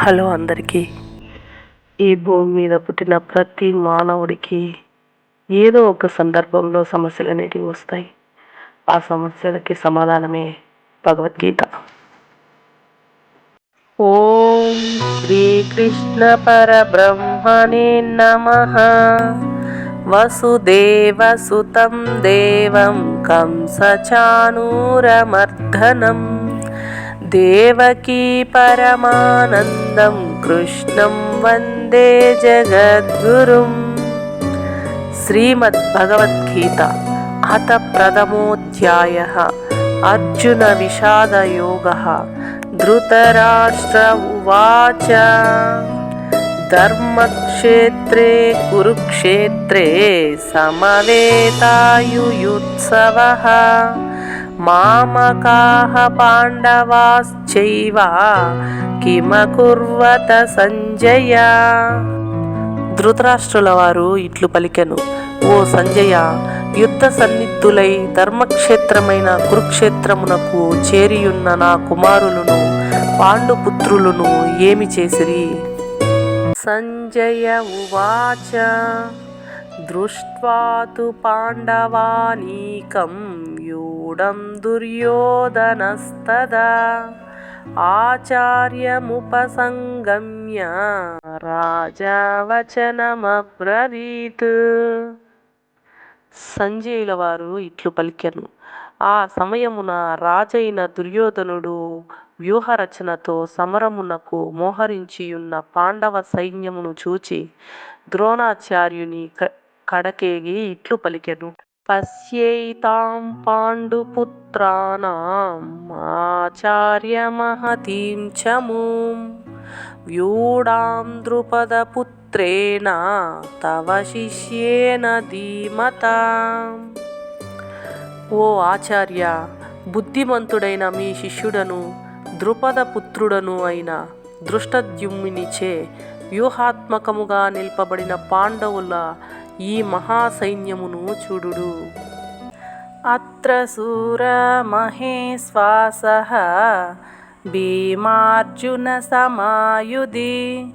Hello అందరికీ. ఈ భూమి మీద పుట్టిన ప్రతి మానవుడికి ఏదో ఒక సందర్భంలో సమస్యలు అనేటివి వస్తాయి. ఆ సమస్యలకి సమాధానమే భగవద్గీత. ఓం శ్రీకృష్ణ పరబ్రహ్మణే నమ. వసుదేవసుతం దేవం కంసచానూరమర్ధనం దేవకీ పరమానందం కృష్ణం వందే జగద్గురుం. శ్రీమద్భగవద్గీత అత ప్రథమోధ్యాయ అర్జున విషాదయోగ ధృతరాష్ట్ర ఉవాచ. ధర్మక్షేత్రే కురుక్షేత్రే సమవేతాయుయుత్సవः. మామకాహ పాండవాశ్చైవ కిమకుర్వత సంజయ ధృతరాష్ట్రుల వారు ఇట్లు పలికెను ఓ సంజయ యుద్ధ సన్నిధులై ధర్మక్షేత్రమైన కురుక్షేత్రమునకు చేరియున్న నా కుమారులను పాండుపుత్రులను ఏమి చేసిరి సంజయ ఉవాచ దృష్ట్వా తు పాండవానీకం యూడం దుర్యోధనస్తదా. ఆచార్యముపసంగమ్య రాజావచనమబ్రవీత్. సంజయుల వారు ఇట్లు పలికెను. ఆ సమయమున రాజైన దుర్యోధనుడు వ్యూహరచనతో సమరమునకు మోహరించియున్న పాండవ సైన్యమును చూచి ద్రోణాచార్యుని క కడకేగి ఇట్లు పలికెను. పశ్యైతాం పాండుపుత్రాణం ఆచార్యమహతీం చమూం. వ్యూఢాం ద్రుపదపుత్రేణ తవ శిష్యేన ధీమత. ఓ ఆచార్య బుద్ధిమంతుడైన మీ శిష్యుడను ద్రుపద పుత్రుడను అయిన దృష్టద్యుమ్మినిచే వ్యూహాత్మకముగా నిల్పబడిన పాండవుల ఈ మహాసైన్యమును చూడుడు. అత్ర శూరమహేశ్వాస భీమార్జున సమాయుధి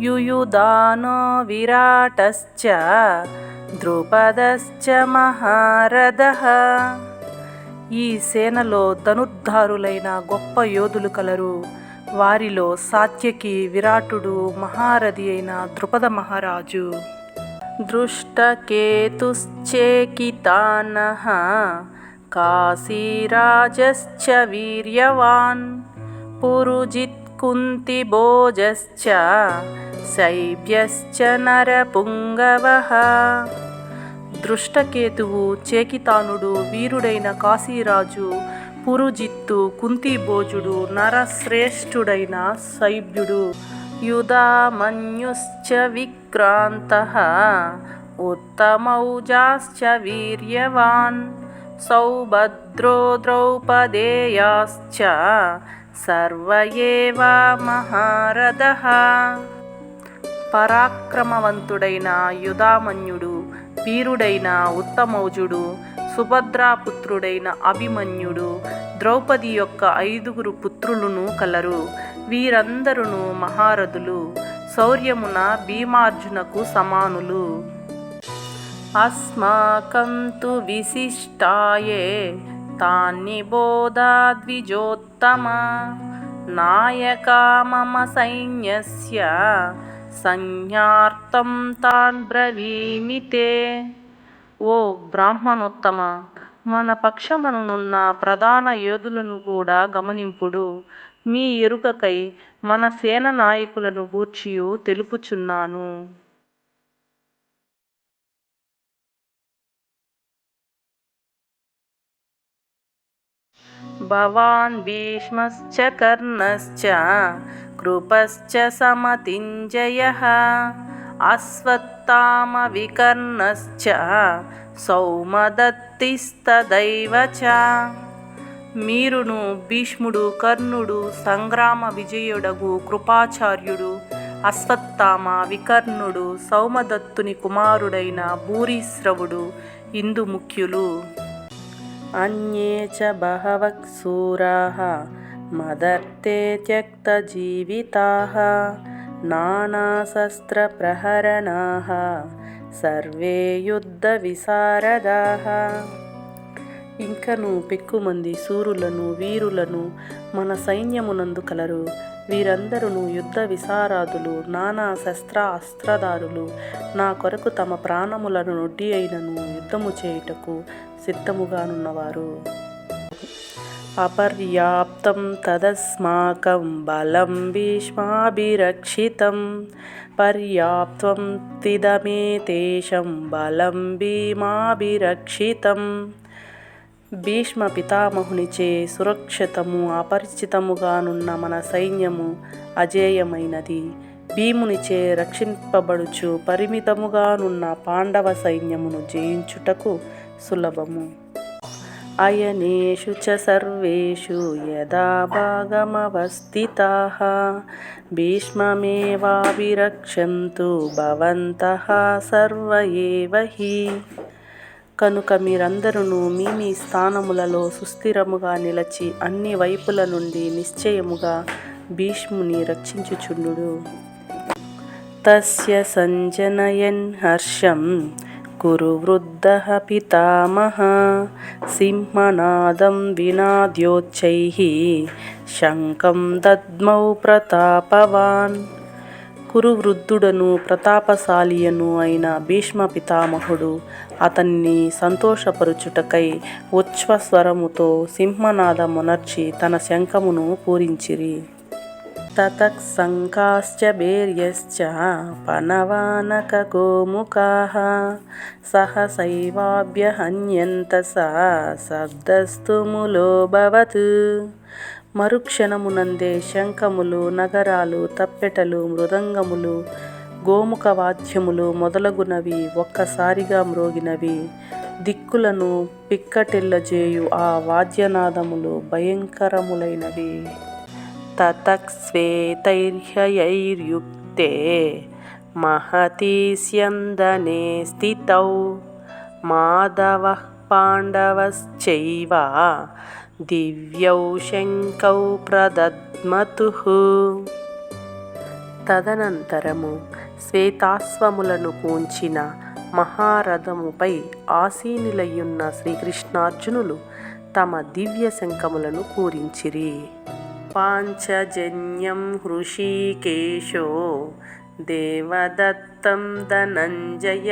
యుయుదానో విరాటశ్చ ద్రుపదశ్చ మహారథ. ఈ సేనలో ధనుర్ధారులైన గొప్ప యోధులు కలరు. వారిలో సాత్యకి విరాటుడు మహారథి అయిన ద్రుపద మహారాజు. దృష్టకేతుశ్చేకితానః కాశీరాజశ్చ వీర్యవాన్ పురుజిత్ శైభ్యశ్చ శైబ్యశ్చ నరపుంగవః దృష్టకేతువు చేకితానుడు వీరుడైన కాశీరాజు పురుజిత్తు కుంతిభోజుడు నరశ్రేష్ఠుడైన శైబ్యుడు యుధామన్యుశ్చ విక్రాంత ఉత్తమౌజాశ్చ వీర్యవాన్ సౌభద్రో ద్రౌపదేయాశ్చ సర్వ ఏవ మహారథః పరాక్రమవంతుడైన యుధామన్యుడు వీరుడైన ఉత్తమౌజుడు సుభద్రాపుత్రుడైన అభిమన్యుడు ద్రౌపది యొక్క ఐదుగురు పుత్రులను కలరు। వీరందరును మహారథులు శౌర్యమున భీమార్జునకు సమానులు. అస్మాకం తు విశిష్టాయే తాన్ని బోధాద్విజోత్తమ నాయక నాయకా మమ సైన్యస్య సంజ్ఞార్థం తాన్ బ్రవీమితే. ఓ బ్రాహ్మణోత్తమ మన పక్షమనున్న ప్రధాన యోధులను కూడా గమనింపుడు. మీ ఎరుకకై మన సేన నాయకులను గూర్చియు తెలుపుచున్నాను. భవాన్ భీష్మశ్చ కర్ణశ్చ కృపశ్చ సమతింజయ అశ్వత్థామ వికర్ణశ్చ సౌమదత్తిస్తదైవ చ. మీరును భీష్ముడు కర్ణుడు సంగ్రామ విజయుడగు కృపాచార్యుడు అశ్వత్థామ వికర్ణుడు సౌమదత్తుని కుమారుడైన భూరిశ్రవుడు ఇందు ముఖ్యులు. అన్యే చ బహవః శూరాः మదర్తే త్యక్తజీవితాः నానాశస్త్రప్రహరణాः సర్వే యుద్ధవిశారదాः ఇంకను పెక్కుమంది సూరులను వీరులను మన సైన్యమునందు కలరు. వీరందరూ యుద్ధ విశారాదులు నానా శస్త్ర అస్త్రదారులు నా కొరకు తమ ప్రాణములను నొడ్డి అయినను యుద్ధము చేయుటకు సిద్ధముగానున్నవారు. అపర్యాప్తం తదస్మాకం బలం భీష్మాభిరక్షితం. పర్యాప్తం తిదమే తేషం బలం భీమాభిరక్షితం. భీష్మ పితామహునిచే సురక్షితము అపరిచితముగానున్న మన సైన్యము అజేయమైనది. భీమునిచే రక్షింపబడుచు పరిమితముగానున్న పాండవ సైన్యమును జయించుటకు సులభము. అయనేషు చ సర్వేషు యదా భాగమవస్థితः. భీష్మమేవా విరక్షంతు భవంతः సర్వ ఏవ హి. కనుక మీరందరూ మీ మీ స్థానములలో సుస్థిరముగా నిలచి అన్ని వైపుల నుండి నిశ్చయముగా భీష్ముని రక్షించుచుండు తస్య సంజనయన్ హర్షం కురు వృద్ధ పితామహ సింహనాదం వినాద్యోచ్చై శంఖం దద్మౌ ప్రతాపవాన్ కురువృద్ధుడను ప్రతాపశాలియను అయిన భీష్మ పితామహుడు అతన్ని సంతోషపరుచుటకై ఉచ్ఛ్వస్వరముతో సింహనాదమునర్చి తన శంఖమును పూరించిరి. తతక్ శంఖాశ్చ భేర్యశ్చ పనవానక గోముఖాः. సహసైవాభ్యహన్యంత సా శబ్దస్తు ములోభవత్ మరుక్షణమునందే శంఖములు నగరాలు తప్పెటలు మృదంగములు గోముఖ వాద్యములు మొదలగునవి ఒక్కసారిగా మ్రోగినవి. దిక్కులను పిక్కటిల్లజేయు ఆ వాద్యనాదములు భయంకరములైనవి. తతక్స్వేతైర్హ్యైర్యుక్తే మహతీస్యందనే స్థితౌ. మాధవ పాండవశ్చైవ दिव्यौ శంకౌ ప్రదద్మతుః తదనంతరము శ్వేతాశ్వములను పూంచిన మహారథముపై ఆసీనులయ్యున్న శ్రీకృష్ణార్జునులు తమ దివ్య శంఖములను పూరించిరి పాంచజన్యం హృషీకేశో దేవదత్తం ధనంజయ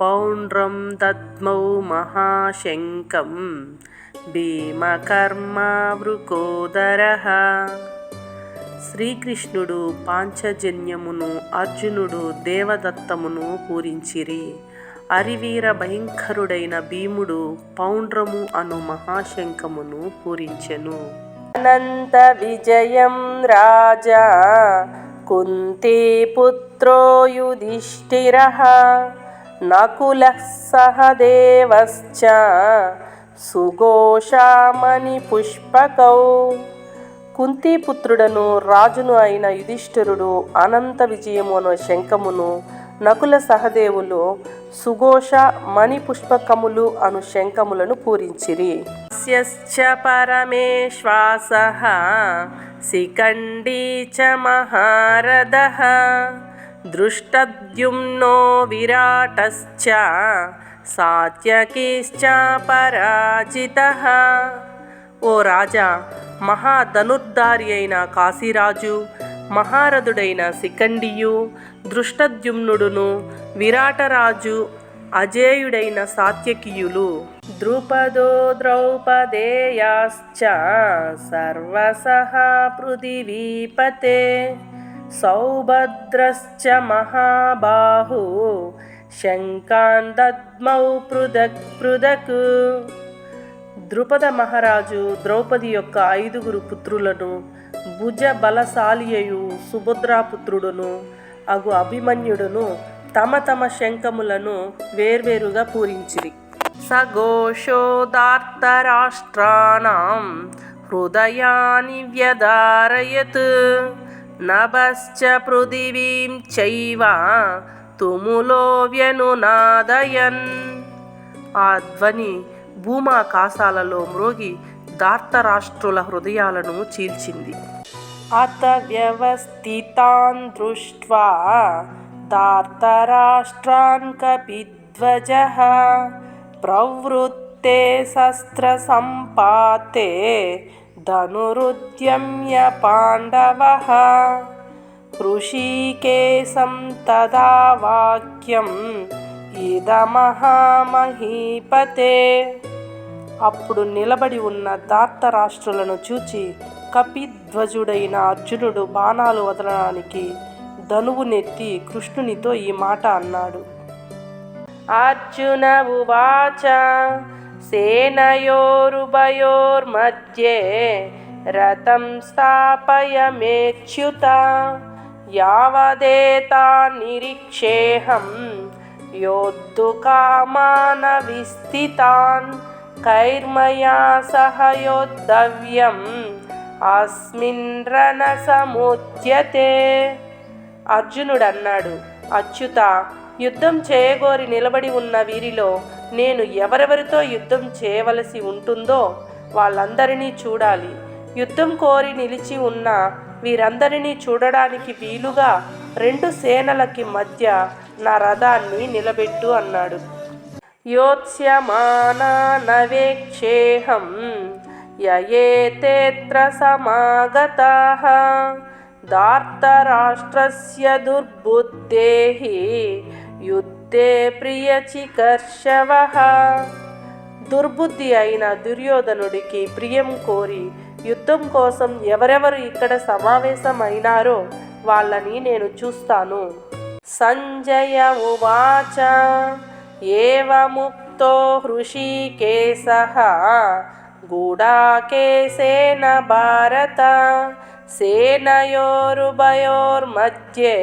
పౌండ్రం దద్మౌ మహాశంకం భీమకర్మావృకోదర. శ్రీకృష్ణుడు పాంచజన్యమును అర్జునుడు దేవదత్తమును పూరించిరి. అరివీర భయంకరుడైన భీముడు పౌండ్రము అను మహాశంఖమును పూరించెను. అనంత విజయం రాజా కుంతీపుత్రో యుధిష్ఠిర నకుల సహదేవశ్చ సుఘోషామణి పుష్పకౌ. కుంతిపుత్రుడను రాజును అయిన యుధిష్ఠిరుడు అనంత విజయము అను శంఖమును నకుల సహదేవులు సుఘోష మణి పుష్పకములు అను శంఖములను పూరించిరి. పరమేశ్వాస శిఖండీ చ మహారథः దృష్టద్యుమ్నో విరాటశ్చ సాత్యకిశ్చ పరాజిత ఓ రాజా మహాధనుర్ధారి అయిన కాశీరాజు మహారథుడైన శిఖండియు దృష్టద్యుమ్నుడును విరాటరాజు అజేయుడైన సాత్యకియులు ద్రుపదో ద్రౌపదేయాశ్చ సర్వసహ పృథివీపతే సౌభద్రశ్చ మహాబాహు శంకాన్ దద్మౌ పృథక్ పృథక్. ద్రుపద మహారాజు ద్రౌపది యొక్క ఐదుగురు పుత్రులను భుజ బలశాలియయు సుభద్రాపుత్రుడును అగు అభిమన్యుడును తమ తమ శంఖములను వేర్వేరుగా పూరించిరి. సఘోషోదార్తరాష్ట్రాణం హృదయాని వ్యదారయత్ నభశ్చ పృథివీం చైవ తుములో వ్యనునాదయన్ ఆ ధ్వని భూమాకాశాలలో మ్రోగి దార్తరాష్ట్రుల హృదయాలను చీల్చింది. అత వ్యవస్థితాన్ దృష్ట్వా దార్తరాష్ట్రాన్ కపిధ్వజ. ప్రవృత్తే శస్త్ర సంపాతే ధనురుద్యమ్య పాండవ. ఋషికేశం తదా వాక్యం ఇదమహామహీపతే. అప్పుడు నిలబడి ఉన్న దాత్తరాష్ట్రులను చూచి కపిధ్వజుడైన అర్జునుడు బాణాలు వదలడానికి ధనువు నెత్తి కృష్ణునితో ఈ మాట అన్నాడు. అర్జున ఉవాచ సేనయోరుభయోర్మధ్యే రథం స్థాపయమేచ్యుత. యావదేతా నిరీక్షేహం యోద్ధుకామాన విస్థితాన్ కైర్మయా సహ యోద్ధవ్యం అస్మిన్ రణసముద్యతే అచ్యుత యుద్ధం చేయగోరి నిలబడి ఉన్న వీరిలో నేను ఎవరెవరితో యుద్ధం చేయవలసి ఉంటుందో వాళ్ళందరినీ చూడాలి. యుద్ధం కోరి నిలిచి ఉన్న వీరందరినీ చూడడానికి వీలుగా రెండు సేనలకి మధ్య నా రథాన్ని నిలబెట్టు అన్నాడు. యోత్స్యమానా నవేక్షేహం యయేతేత్ర సమాగతాః దార్తరాష్ట్రస్య దుర్బుద్ధేహి యుద్ధే ప్రియచికర్షవ దుర్బుద్ధి అయిన దుర్యోధనుడికి ప్రియం కోరి యుద్ధం కోసం ఎవరెవరు ఇక్కడ సమావేశమైనారో వాళ్ళని నేను చూస్తాను. సంజయ ఉవాచ ఏవముక్తో హృషికేశ గూఢాకేశేన భారత సేనయోరుభయోర్మధ్యే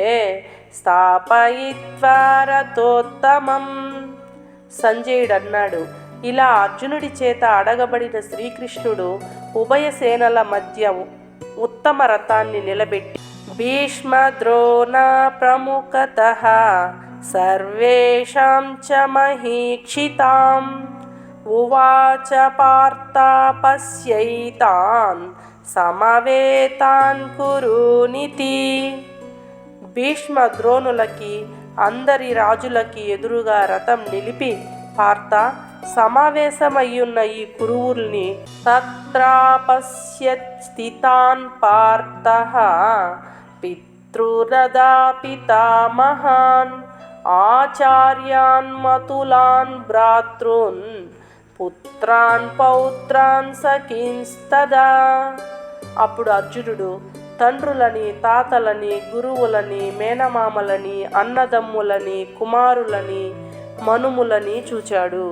సంజయుడు సంజయుడన్నాడు. ఇలా అర్జునుడి చేత అడగబడిన శ్రీకృష్ణుడు ఉభయ సేనల మధ్య ఉ- ఉత్తమ రథాన్ని నిలబెట్టి భీష్మ ద్రోణ ప్రముఖత సర్వేషాం చ మహీక్షితాం. ఉవాచ పార్థాపశ్యైతాన్ సమవేతాన్ కురునితి భీష్మ ద్రోణులకి అందరి రాజులకి ఎదురుగా రథం నిలిపి పార్త సమావేశమయ్యున్న ఈ కురువుల్ని తత్రాపశ్యత్ స్థితాన్ పార్థ. పితృరదా పితామహాన్ ఆచార్యాన్ మతులాన్ భ్రాతృన్ పుత్రాన్ పౌత్రాన్ సఖీంస్తదా. అప్పుడు అర్జునుడు తండ్రులని తాతలని గురువులని మేనమామలని అన్నదమ్ములని కుమారులని మనుములని చూచాడు.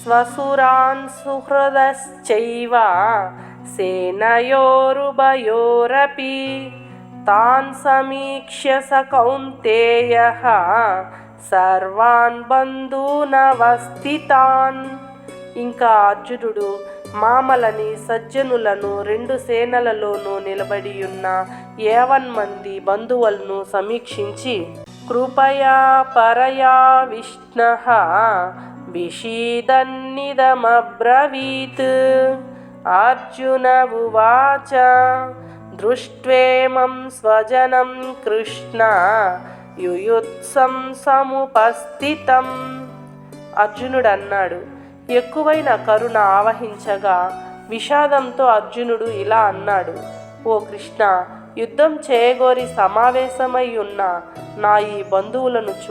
స్వసురాన్ సుహృదశ్చైవ సేనయోరుభయోరపి తాన్ సమీక్ష్య స కౌంతేయ సర్వాన్ బంధూనవస్థితాన్. ఇంకా అర్జునుడు మామలని సజ్జనులను రెండు సేనలలోనూ నిలబడి ఉన్న ఏవన్ మంది బంధువులను సమీక్షించి కృపయా పరయా విష్ణ విషీదన్నిదమబ్రవీత్. అర్జున ఉవాచ దృష్ట్వేమం స్వజనం కృష్ణ యుయుత్సం సముపస్థితం. అర్జునుడు అన్నాడు ఎక్కువైన కరుణ ఆవహించగా విషాదంతో అర్జునుడు ఇలా అన్నాడు ఓ కృష్ణ యుద్ధం చేయగోరి సమావేశమై ఉన్న నా ఈ బంధువులను చూ